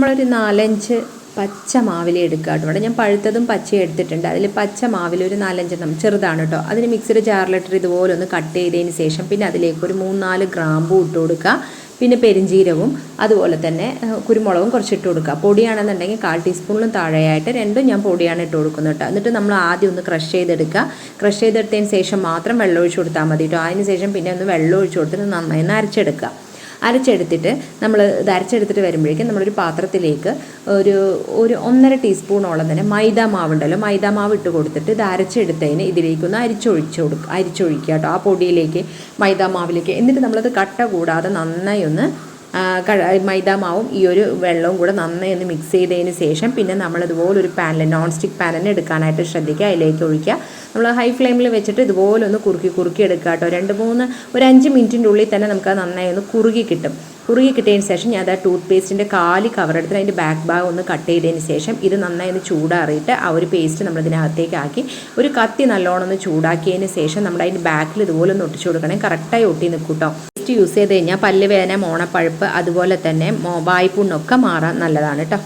നമ്മളൊരു നാലഞ്ച് പച്ച മാവില എടുക്കുക കേട്ടോ. ഇവിടെ ഞാൻ പഴുത്തതും പച്ചയും എടുത്തിട്ടുണ്ട്. അതിൽ പച്ച മാവില ഒരു നാലഞ്ചെണ്ണം ചെറുതാണ് കേട്ടോ. അതിന് മിക്സിയുടെ ജാറിലിട്ട് ഇതുപോലെ ഒന്ന് കട്ട് ചെയ്തതിന് ശേഷം പിന്നെ അതിലേക്ക് ഒരു മൂന്നാൽ ഗ്രാമ്പു ഇട്ട് കൊടുക്കുക. പിന്നെ പെരിഞ്ചീരവും അതുപോലെ തന്നെ കുരുമുളകും കുറച്ച് ഇട്ട് കൊടുക്കുക. പൊടിയാണെന്നുണ്ടെങ്കിൽ കാൽ ടീസ്പൂണിലും താഴെയായിട്ട് രണ്ടും ഞാൻ പൊടിയാണ് ഇട്ട് കൊടുക്കുന്നത് കേട്ടോ. എന്നിട്ട് നമ്മൾ ആദ്യം ഒന്ന് ക്രഷ് ചെയ്തെടുക്കുക. ക്രഷ് ചെയ്തെടുത്തതിന് ശേഷം മാത്രം വെള്ളം ഒഴിച്ച് കൊടുത്താൽ മതി കേട്ടോ. അതിന് ശേഷം പിന്നെ ഒന്ന് വെള്ളം ഒഴിച്ച് കൊടുത്തിട്ട് നന്നായി നരച്ചെടുക്കുക അരച്ചെടുത്തിട്ട് നമ്മൾ ഇത് അരച്ചെടുത്തിട്ട് വരുമ്പോഴേക്കും നമ്മളൊരു പാത്രത്തിലേക്ക് ഒരു ഒരു ഒന്നര ടീസ്പൂണോളം തന്നെ മൈദ മാവുണ്ടല്ലോ മൈദ മാവ് ഇട്ട് കൊടുത്തിട്ട് ഇത് അരച്ചെടുത്തതിന് ഇതിലേക്കൊന്ന് അരിച്ചൊഴിച്ച് കൊടുക്കുക അരിച്ചൊഴിക്കുക കേട്ടോ. ആ പൊടിയിലേക്ക് മൈദ മാവിലേക്ക്. എന്നിട്ട് നമ്മളത് കട്ട കൂടാതെ നന്നായി ഒന്ന് ആ, മൈദ മാവും ഈ ഒരു വെള്ളവും കൂടെ നന്നായി ഒന്ന് മിക്സ് ചെയ്തതിന് ശേഷം പിന്നെ നമ്മൾ ഇതുപോലെ ഒരു പാനിൽ നോൺ സ്റ്റിക്ക് പാനിൽ എടുക്കാനായിട്ട് ശ്രദ്ധിക്കുക. അതിലേക്ക് ഒഴിക്കുക. നമ്മൾ ഹൈ ഫ്ലെയിമിൽ വെച്ചിട്ട് ഇതുപോലെ ഒന്ന് കുറുക്കി കുറുക്കി എടുക്കുക കേട്ടോ. രണ്ട് മൂന്ന് ഒരു അഞ്ച് മിനിറ്റിന്റെ ഉള്ളിൽ തന്നെ നമുക്ക് നന്നായി ഒന്ന് കുറുകി കിട്ടും. കുറുകി കിട്ടിയതിന് ശേഷം ഞാൻ അത് ടൂത്ത് പേസ്റ്റിന്റെ കാലി കവർ എടുത്തിട്ട് അതിന്റെ ബാക്ക് ഭാഗം ഒന്ന് കട്ട് ചെയ്തതിന് ശേഷം ഇത് നന്നായി ഒന്ന് ചൂടാറിയിട്ട് ആ ഒരു പേസ്റ്റ് നമ്മൾ ഇതിനകത്തേക്ക് ആക്കി ഒരു കത്തി നല്ലോണം ഒന്ന് ചൂടാക്കിയതിന് ശേഷം നമ്മൾ അതിന്റെ ബാക്കിൽ ഇതുപോലെ ഒന്ന് ഒട്ടിച്ചു കൊടുക്കണേ. കറക്റ്റായി ഒട്ടി നിൽക്കും കേട്ടോ. യൂസ് ചെയ്ത് കഴിഞ്ഞാൽ പല്ല് വേദന മോണപ്പഴുപ്പ് അതുപോലെ തന്നെ വായ്പുണ്ണൊക്കെ മാറാൻ നല്ലതാണ് കേട്ടോ